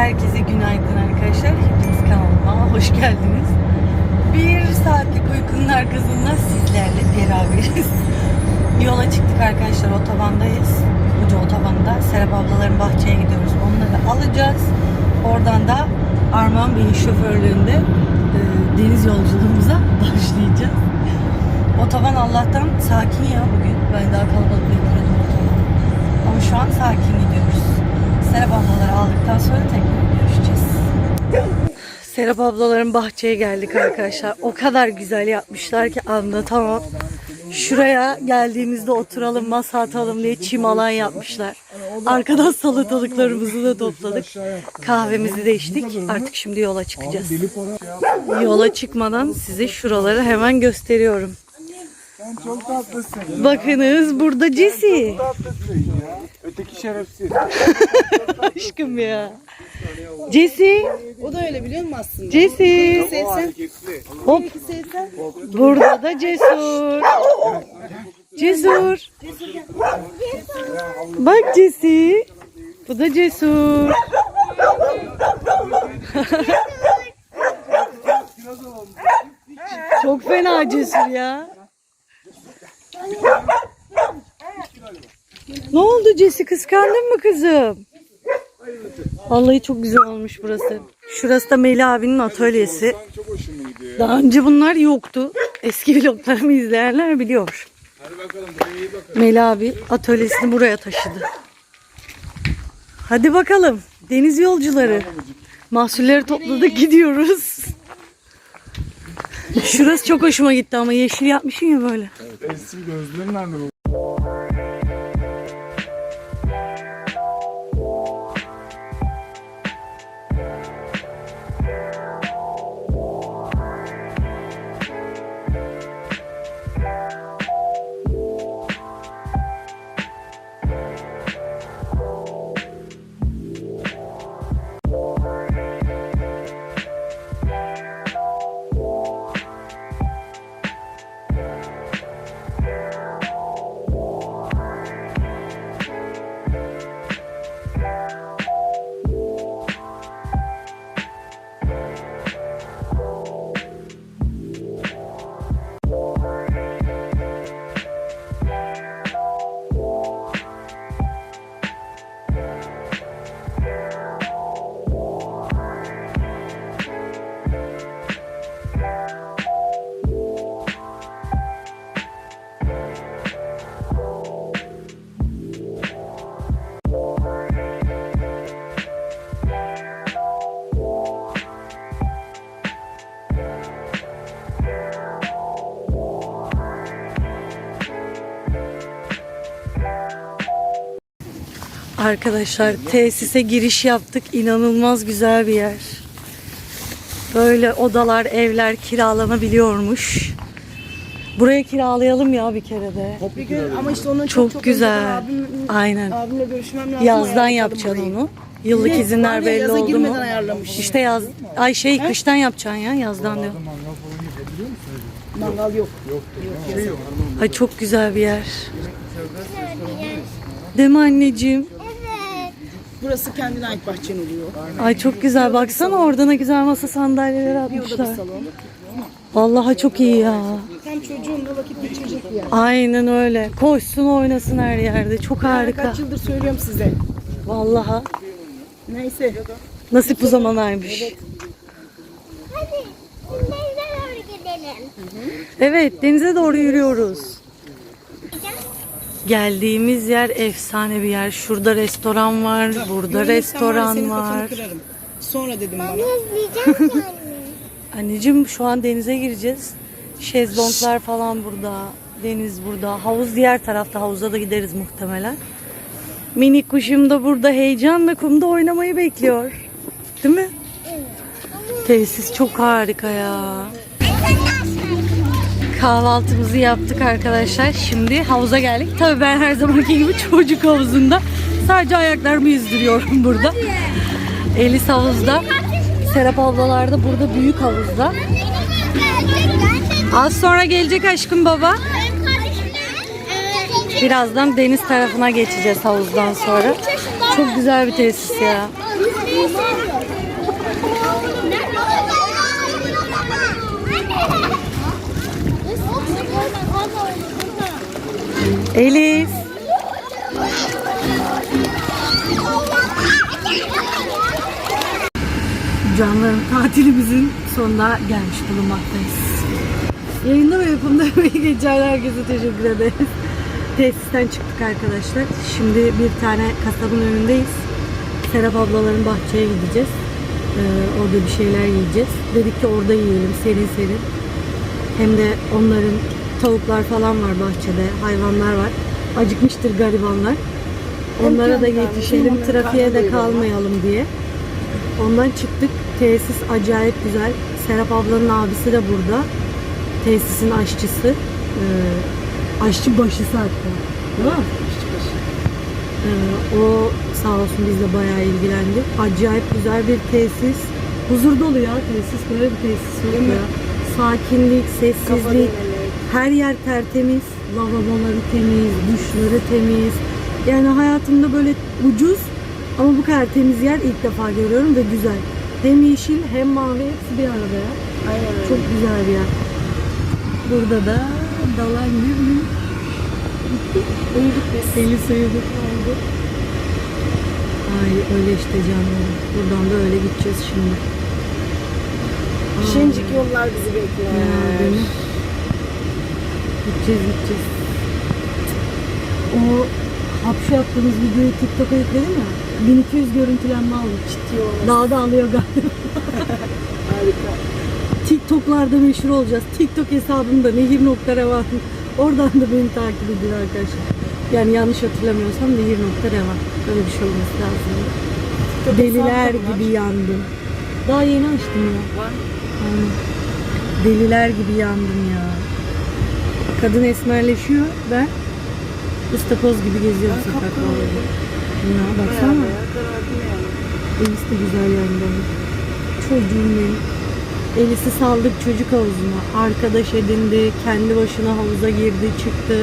Herkese günaydın arkadaşlar. Hepiniz kanalıma hoş geldiniz. Bir saatlik uykunun arkasında sizlerle beraberiz. Yola çıktık arkadaşlar. Otobandayız. Ucu otobanda. Serap ablaların bahçeye gidiyoruz. Onları alacağız. Oradan da Arman Bey'in şoförlüğünde e, deniz yolculuğumuza başlayacağız. Otoban Allah'tan sakin ya bugün. Ben daha kalabalık bekledim otobanı. Ama şu an sakin gidiyoruz. Serap ablaları aldıktan sonra tekrar görüşeceğiz. Serap ablaların bahçeye geldik arkadaşlar. O kadar güzel yapmışlar ki anlatamam. Şuraya geldiğimizde oturalım, masa atalım diye çim alan yapmışlar. Arkadan salatalıklarımızı da topladık. Kahvemizi de içtik. Artık şimdi yola çıkacağız. Yola çıkmadan size şuraları hemen gösteriyorum. Sen çok tatlısın. Bakınız burada Jesse. Tatlısın ya. Öteki şerefsiz. Aşkım ya. Jesse. O da öyle biliyor musun aslında? Jesse. O hareketli. Hop. Burada da Cesur. Cesur. Bak Cesi. Bu da Cesur. Çok fena Cesur ya. Ne oldu Cesi kıskandın mı kızım? Vallahi çok güzel olmuş burası. Şurası da Melih abinin atölyesi. Çok hoşuma gidiyor ya. Daha önce bunlar yoktu. Eski vloglarımı izleyenler biliyor. Hadi bakalım buraya iyi bakın. Melih abi atölyesini buraya taşıdı. Hadi bakalım. Deniz yolcuları. Mahsulleri topladık gidiyoruz. Şurası çok hoşuma gitti ama yeşil yapmışsın ya böyle. Eski gözlerin nerede bu? Arkadaşlar tesise giriş yaptık. İnanılmaz güzel bir yer. Böyle odalar, evler kiralanabiliyormuş. Buraya kiralayalım ya bir kere de. Bir gün ama işte onun Çok, çok, çok güzel. Abim, Aynen. abimle görüşmem lazım. Yazdan yapacaksın onu. Yıllık Evet, izinler belli yaza oldu mu? girmeden ayarlamış. İşte yaz, ay şey kıştan yapacaksın ya yazdan diyor. Mangal yok. Ay çok güzel bir yer. Değil mi anneciğim? Burası kendine ait bahçen oluyor. Ay çok güzel. Baksana orada ne güzel masa sandalyeler Bir oda bir atmışlar. salon. Vallahi çok iyi ya. Hem çocuğunla vakit geçirecek bir yer. Aynen öyle. Koşsun oynasın her yerde. Çok harika. Kaç yıldır söylüyorum size. Vallahi. Neyse. Nasip bu zamanaymış. Hadi denize doğru gidelim. Evet denize doğru yürüyoruz. Geldiğimiz yer efsane bir yer. Şurada restoran var. Burada Senin restoran var. kırarım. Sonra dedim bana. Yani. Anneciğim şu an denize gireceğiz. Şezlonglar falan burada. Deniz burada. Havuz diğer tarafta. Havuza da gideriz muhtemelen. Minik kuşum da burada heyecanla kumda oynamayı bekliyor. Değil mi? Tesis çok harika ya. Kahvaltımızı yaptık arkadaşlar. Şimdi havuza geldik. Tabii ben her zamanki gibi çocuk havuzunda. Sadece ayaklarımı yüzdürüyorum burada. Elis havuzda. Serap ablalar da burada büyük havuzda. Az sonra gelecek aşkım baba. Birazdan deniz tarafına geçeceğiz havuzdan sonra. Çok güzel bir tesis ya. Elif. Canlarım tatilimizin sonuna gelmiş bulunmaktayız. Yayında ve yapımda emeği geçen herkese teşekkür ederiz. Tesisten çıktık arkadaşlar. Şimdi bir tane kasabın önündeyiz. Serap ablaların bahçeye gideceğiz. Ee, orada bir şeyler yiyeceğiz. Dedik ki orada yiyelim serin serin. Hem de onların tavuklar falan var bahçede, hayvanlar var. Acıkmıştır garibanlar. Onlara da yetişelim, trafiğe de kalmayalım diye. Ondan çıktık. Tesis acayip güzel. Serap ablanın abisi de burada. Tesisin aşçısı. Ee, aşçı başısı hatta. Değil mi? Ee, o sağ olsun bizle bayağı ilgilendi. Acayip güzel bir tesis. Huzur dolu ya tesis. Böyle bir tesis yok ya. Sakinlik, sessizlik. Her yer tertemiz. Lavaboları temiz, duşları temiz. Yani hayatımda böyle ucuz ama bu kadar temiz yer ilk defa görüyorum ve güzel. Hem yeşil hem mavi hepsi bir arada ya. Aynen öyle. Çok güzel bir yer. Burada da dalan gibi Uyuduk biz. Eli sıyırdık oldu. Ay öyle işte canlarım. Buradan böyle gideceğiz şimdi. Şencik yollar bizi bekler. ya. Gideceğiz gideceğiz. O hapşu yaptığımız videoyu TikTok'a yükledim ya. 1200 görüntülenme aldı. Ciddi olmaz. Daha da alıyor galiba. Harika. TikTok'larda meşhur olacağız. TikTok hesabımda Nehir Nokta Revan. Oradan da beni takip edin arkadaşlar. Yani yanlış hatırlamıyorsam Nehir Nokta Revan. Böyle bir şey olması lazım. Deliler hesabı da var. gibi yandım. Daha yeni açtım ya. Var. Deliler gibi yandım ya. Kadın esmerleşiyor. Ben ıstakoz gibi geziyorum sokaklarda. Ya baksana. bayağı karardım yani. Elis de güzel yandı. onun. Çocuğum benim. Elis'i saldık çocuk havuzuna. Arkadaş edindi. Kendi başına havuza girdi, çıktı.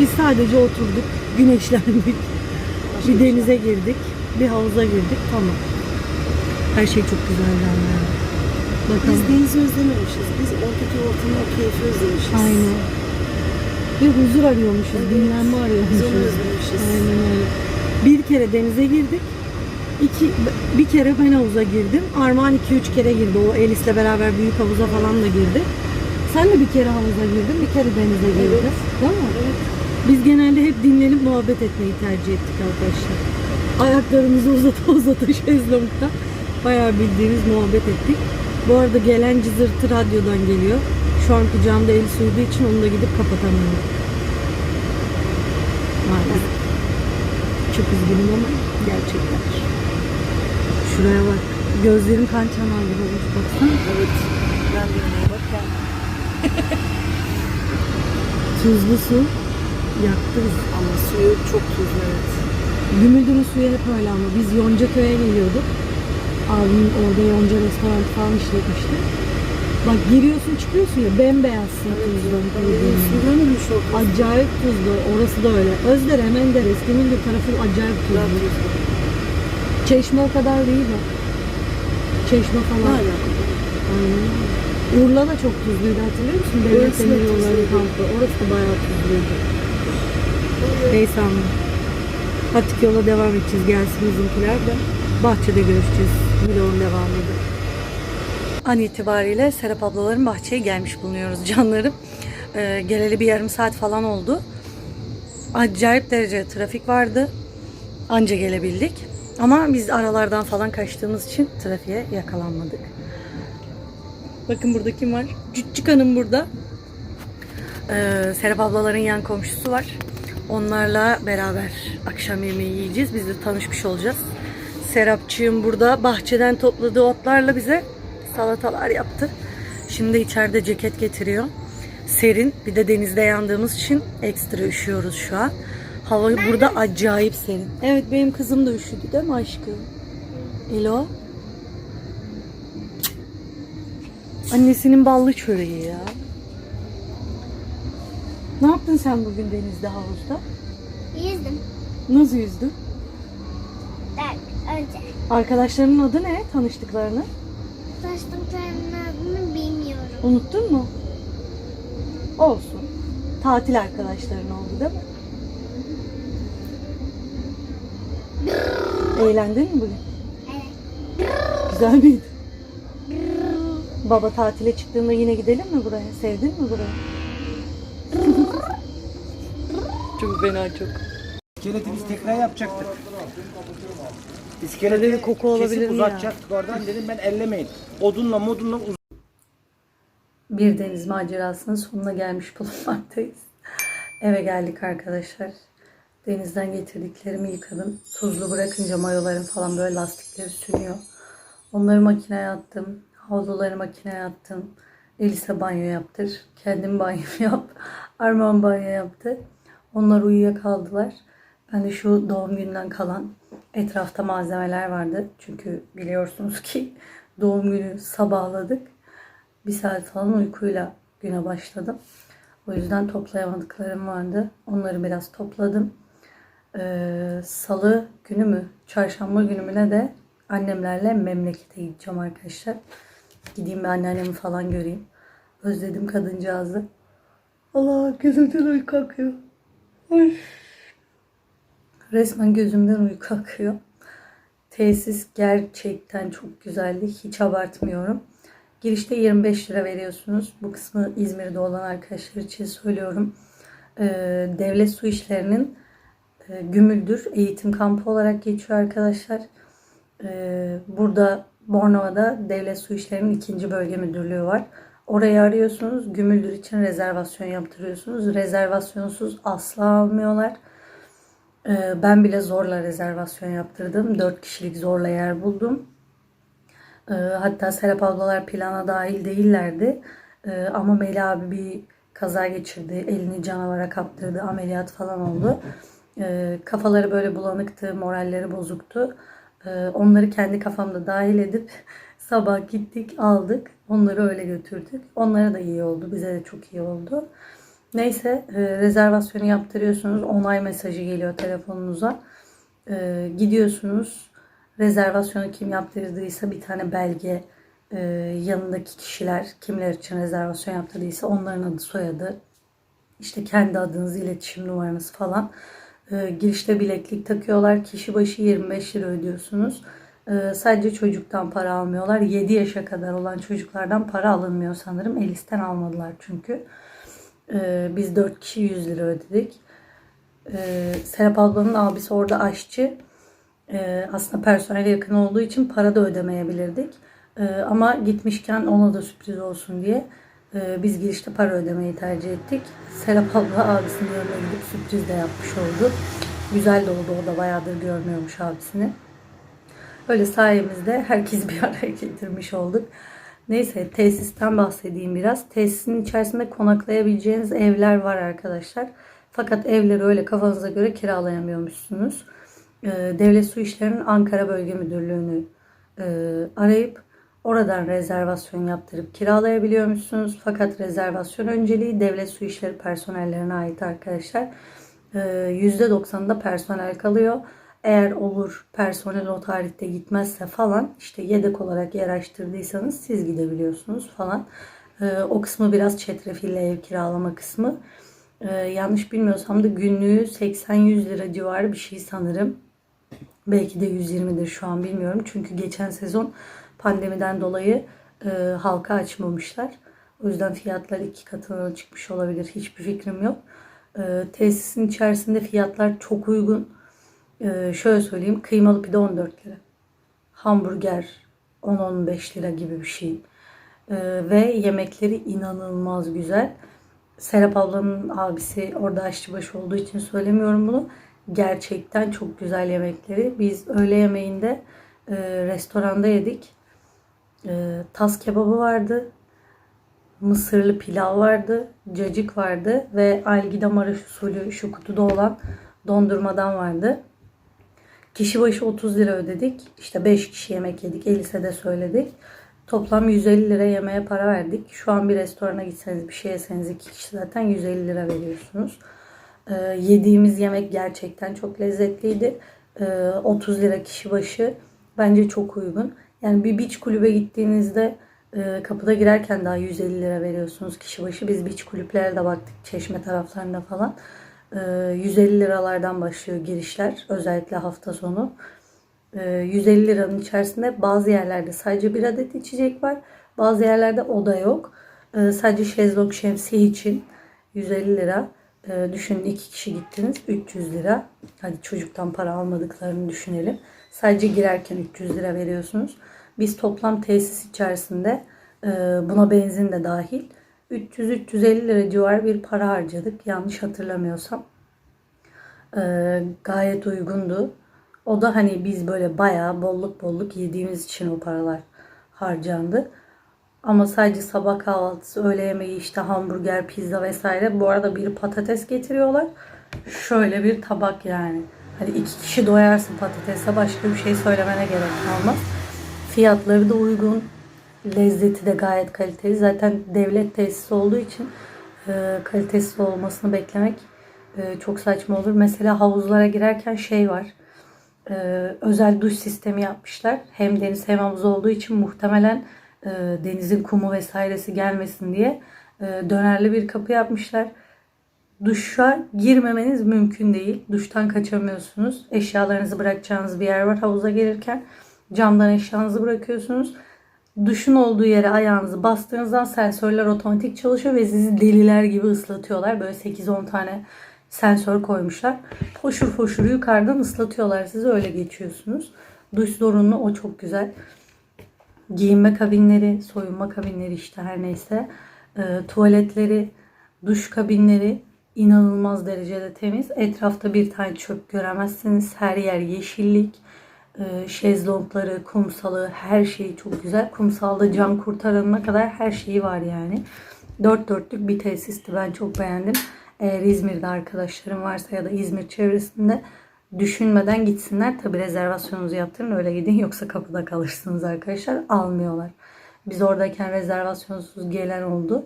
Biz sadece oturduk. Güneşlendik. Bir denize girdik. Bir havuza girdik. Tamam. Her şey çok güzel yani. Bakalım. Biz denizi özlememişiz. Biz oradaki ortamı, keyfi özlemişiz. Aynen. Bir huzur arıyormuşuz, dinlenme arıyormuşuz. Aynen öyle. Bir kere denize girdik. İki, bir kere ben havuza girdim. Armağan iki üç kere girdi. O Elis'le beraber büyük havuza falan da girdi. Sen de bir kere havuza girdin, bir kere denize girdin. Değil mi? Biz genelde hep dinlenip muhabbet etmeyi tercih ettik arkadaşlar. Ayaklarımızı uzata uzata şezlongda bayağı bildiğimiz muhabbet ettik. Bu arada gelen cızırtı radyodan geliyor. Şu an kucağımda el suyduğu için onu da gidip kapatamıyorum. Maalesef. Çok üzgünüm ama gerçekten. Şuraya bak. Gözlerim kan çanağı gibi olmuş. Baksana. Evet. Ben de neye bakayım. Tuzlu su yaktı bizi. Ama suyu çok tuzlu evet. Gümüldür'ün suyu hep öyle ama biz Yoncaköy'e geliyorduk. Abim orada Yonca restoran falan işletmişti. Bak giriyorsun çıkıyorsun ya bembeyazsın tuzlu. Su görmemiş o tuz. Acayip tuzlu. Orası da öyle. Özdere, Menderes, Gümüldür tarafı acayip tuzlu. Çeşme o kadar değil mi? Çeşme falan. alaka? Aynen. Urla da çok tuzluydu hatırlıyor musun? Devlet da Demiryolları tuzluydu. kampı. Orası da bayağı tuzluydu. Neyse ama. Artık yola devam edeceğiz. Gelsin bizimkiler de. Bahçede görüşeceğiz. Vlogun devamıydı. An itibariyle Serap ablaların bahçeye gelmiş bulunuyoruz canlarım. Ee, geleli bir yarım saat falan oldu. Acayip derece trafik vardı. Anca gelebildik. Ama biz aralardan falan kaçtığımız için trafiğe yakalanmadık. Bakın burada kim var? Cüccük Hanım burada. Ee, Serap ablaların yan komşusu var. Onlarla beraber akşam yemeği yiyeceğiz. Biz de tanışmış olacağız. Serapçığım burada bahçeden topladığı otlarla bize salatalar yaptı. Şimdi içeride ceket getiriyor. Serin. Bir de denizde yandığımız için ekstra üşüyoruz şu an. Hava burada acayip serin. Evet benim kızım da üşüdü değil mi aşkım? Elo. Annesinin ballı çöreği ya. Ne yaptın sen bugün denizde havuzda? Yüzdüm. Nasıl yüzdün? Bak önce Arkadaşlarının adı ne? Tanıştıklarını. Taşlıklarının adını bilmiyorum. Unuttun mu? Olsun. Tatil arkadaşların oldu değil mi? Eğlendin mi bugün? Evet. Güzel miydi? Baba tatile çıktığında yine gidelim mi buraya? Sevdin mi burayı? çok fena çok. İskeleti biz tekrar yapacaktık. Böyle İskeleti bir koku olabilir kesip mi ya? uzatacaktık oradan dedim ben ellemeyin. Odunla modunla uz- Bir deniz macerasının sonuna gelmiş bulunmaktayız. Eve geldik arkadaşlar. Denizden getirdiklerimi yıkadım. Tuzlu bırakınca mayoların falan böyle lastikleri sünüyor. Onları makineye attım. Havluları makineye attım. Elise banyo yaptır. Kendim banyo yap. Armağan banyo yaptı. Onlar uyuyakaldılar. Ben de şu doğum gününden kalan etrafta malzemeler vardı. Çünkü biliyorsunuz ki doğum günü sabahladık bir saat falan uykuyla güne başladım. O yüzden toplayamadıklarım vardı. Onları biraz topladım. Ee, Salı günü mü, çarşamba günü mü ne de annemlerle memlekete gideceğim arkadaşlar. Gideyim bir anneannemi falan göreyim. Özledim kadıncağızı. Allah gözümden uyku akıyor. Ay. Resmen gözümden uyku akıyor. Tesis gerçekten çok güzeldi. Hiç abartmıyorum. Girişte 25 lira veriyorsunuz. Bu kısmı İzmir'de olan arkadaşlar için söylüyorum. Ee, devlet su işlerinin e, Gümüldür eğitim kampı olarak geçiyor arkadaşlar. Ee, burada Bornova'da devlet su işlerinin ikinci bölge müdürlüğü var. Orayı arıyorsunuz. Gümüldür için rezervasyon yaptırıyorsunuz. Rezervasyonsuz asla almıyorlar. Ee, ben bile zorla rezervasyon yaptırdım. 4 kişilik zorla yer buldum. Ee, hatta Serap ablalar plana dahil değillerdi. Ee, ama Melih abi bir kaza geçirdi. Elini canavara kaptırdı. Ameliyat falan oldu. Kafaları böyle bulanıktı. Moralleri bozuktu. Onları kendi kafamda dahil edip sabah gittik aldık. Onları öyle götürdük. Onlara da iyi oldu. Bize de çok iyi oldu. Neyse e, rezervasyonu yaptırıyorsunuz. Onay mesajı geliyor telefonunuza. Ee, gidiyorsunuz. Rezervasyonu kim yaptırdıysa bir tane belge e, yanındaki kişiler kimler için rezervasyon yaptırdıysa onların adı soyadı işte kendi adınız iletişim numaranız falan E, girişte bileklik takıyorlar kişi başı 25 lira ödüyorsunuz E, sadece çocuktan para almıyorlar 7 yaşa kadar olan çocuklardan para alınmıyor sanırım Elis'ten almadılar çünkü E, biz 4 kişi 100 lira ödedik e, Serap ablanın abisi orada aşçı ee, aslında personele yakın olduğu için para da ödemeyebilirdik. Ee, ama gitmişken ona da sürpriz olsun diye e, biz girişte para ödemeyi tercih ettik. Serap abla abisinin yanına gidip sürpriz de yapmış oldu. Güzel de oldu. O da bayağıdır görmüyormuş abisini. Öyle sayemizde herkes bir araya getirmiş olduk. Neyse tesisten bahsedeyim biraz. Tesisin içerisinde konaklayabileceğiniz evler var arkadaşlar. Fakat evleri öyle kafanıza göre kiralayamıyormuşsunuz. Ee, Devlet Su İşleri'nin Ankara Bölge Müdürlüğü'nü e, arayıp oradan rezervasyon yaptırıp kiralayabiliyormuşsunuz. Fakat rezervasyon önceliği Devlet Su İşleri personellerine ait arkadaşlar. Ee, %90'da personel kalıyor. Eğer olur personel o tarihte gitmezse falan işte yedek olarak yer siz gidebiliyorsunuz falan. Ee, o kısmı biraz çetrefilli ev kiralama kısmı. Ee, yanlış bilmiyorsam da günlüğü 80-100 lira civarı bir şey sanırım. Belki de 120'dir şu an bilmiyorum. Çünkü geçen sezon pandemiden dolayı e, halka açmamışlar. O yüzden fiyatlar iki katına çıkmış olabilir. Hiçbir fikrim yok. E, tesisin içerisinde fiyatlar çok uygun. E, şöyle söyleyeyim. Kıymalı pide 14 lira. Hamburger 10-15 lira gibi bir şey. E, ve yemekleri inanılmaz güzel. Serap ablanın abisi orada aşçıbaşı olduğu için söylemiyorum bunu. Gerçekten çok güzel yemekleri. Biz öğle yemeğinde e, restoranda yedik. E, tas kebabı vardı. Mısırlı pilav vardı. Cacık vardı. Ve algida maraş usulü şu kutuda olan dondurmadan vardı. Kişi başı 30 lira ödedik. İşte 5 kişi yemek yedik. Elise de söyledik. Toplam 150 lira yemeğe para verdik. Şu an bir restorana gitseniz bir şey yeseniz iki kişi zaten 150 lira veriyorsunuz. Ee, yediğimiz yemek gerçekten çok lezzetliydi. Ee, 30 lira kişi başı Bence çok uygun. Yani bir beach kulübe gittiğinizde e, kapıda girerken daha 150 lira veriyorsunuz kişi başı. Biz beach kulüplere de baktık çeşme taraflarında falan. E, 150 liralardan başlıyor girişler. Özellikle hafta sonu. E, 150 liranın içerisinde bazı yerlerde sadece bir adet içecek var. Bazı yerlerde o da yok. E, sadece şezlong şemsiye için 150 lira. Düşünün iki kişi gittiniz 300 lira. Hadi çocuktan para almadıklarını düşünelim. Sadece girerken 300 lira veriyorsunuz. Biz toplam tesis içerisinde e, buna benzin de dahil 300-350 lira civar bir para harcadık. Yanlış hatırlamıyorsam. E, gayet uygundu. O da hani biz böyle bayağı bolluk bolluk yediğimiz için o paralar harcandı. Ama sadece sabah kahvaltısı, öğle yemeği işte hamburger, pizza vesaire. Bu arada bir patates getiriyorlar. Şöyle bir tabak yani. Hani iki kişi doyarsın patatese başka bir şey söylemene gerek kalmaz. Fiyatları da uygun. Lezzeti de gayet kaliteli. Zaten devlet tesisi olduğu için e, kalitesiz olmasını beklemek e, çok saçma olur. Mesela havuzlara girerken şey var. E, özel duş sistemi yapmışlar. Hem deniz hem havuz olduğu için muhtemelen e, denizin kumu vesairesi gelmesin diye e, dönerli bir kapı yapmışlar. Duşa girmemeniz mümkün değil. Duştan kaçamıyorsunuz. Eşyalarınızı bırakacağınız bir yer var havuza gelirken. Camdan eşyanızı bırakıyorsunuz. Duşun olduğu yere ayağınızı bastığınızdan sensörler otomatik çalışıyor ve sizi deliler gibi ıslatıyorlar. Böyle 8-10 tane sensör koymuşlar. Foşur foşur yukarıdan ıslatıyorlar sizi öyle geçiyorsunuz. Duş zorunlu o çok güzel. Giyinme kabinleri, soyunma kabinleri işte her neyse. E, tuvaletleri, duş kabinleri inanılmaz derecede temiz. Etrafta bir tane çöp göremezsiniz. Her yer yeşillik. E, şezlongları, kumsalı her şeyi çok güzel. Kumsalda cam kurtaranına kadar her şeyi var yani. Dört dörtlük bir tesisti. Ben çok beğendim. Eğer İzmir'de arkadaşlarım varsa ya da İzmir çevresinde düşünmeden gitsinler. Tabi rezervasyonunuzu yaptırın öyle gidin yoksa kapıda kalırsınız arkadaşlar. Almıyorlar. Biz oradayken rezervasyonsuz gelen oldu.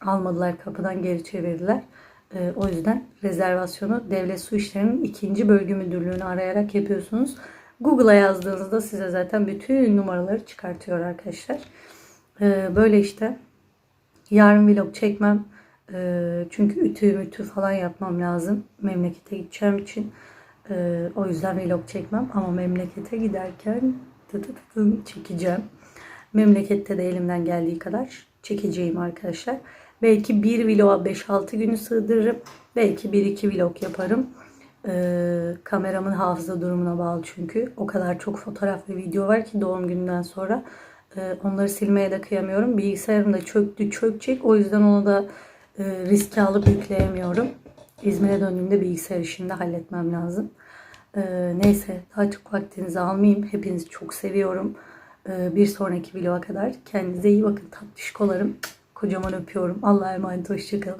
Almadılar kapıdan geri çevirdiler. Ee, o yüzden rezervasyonu Devlet Su İşleri'nin ikinci bölge müdürlüğünü arayarak yapıyorsunuz. Google'a yazdığınızda size zaten bütün numaraları çıkartıyor arkadaşlar. Ee, böyle işte. Yarın vlog çekmem. Ee, çünkü ütü mütü falan yapmam lazım. Memlekete gideceğim için. Ee, o yüzden vlog çekmem. Ama memlekete giderken tı tı çekeceğim. Memlekette de elimden geldiği kadar çekeceğim arkadaşlar. Belki bir vloga 5-6 günü sığdırırım. Belki 1-2 vlog yaparım. Ee, kameramın hafıza durumuna bağlı çünkü. O kadar çok fotoğraf ve video var ki doğum gününden sonra. Ee, onları silmeye de kıyamıyorum. Bilgisayarım da çöktü çökecek. O yüzden onu da e, riske alıp yükleyemiyorum. İzmir'e döndüğümde bilgisayar işini de halletmem lazım. Ee, neyse daha çok vaktinizi almayayım. Hepinizi çok seviyorum. Ee, bir sonraki vloga kadar kendinize iyi bakın tatlışkolarım. Kocaman öpüyorum. Allah'a emanet hoşçakalın.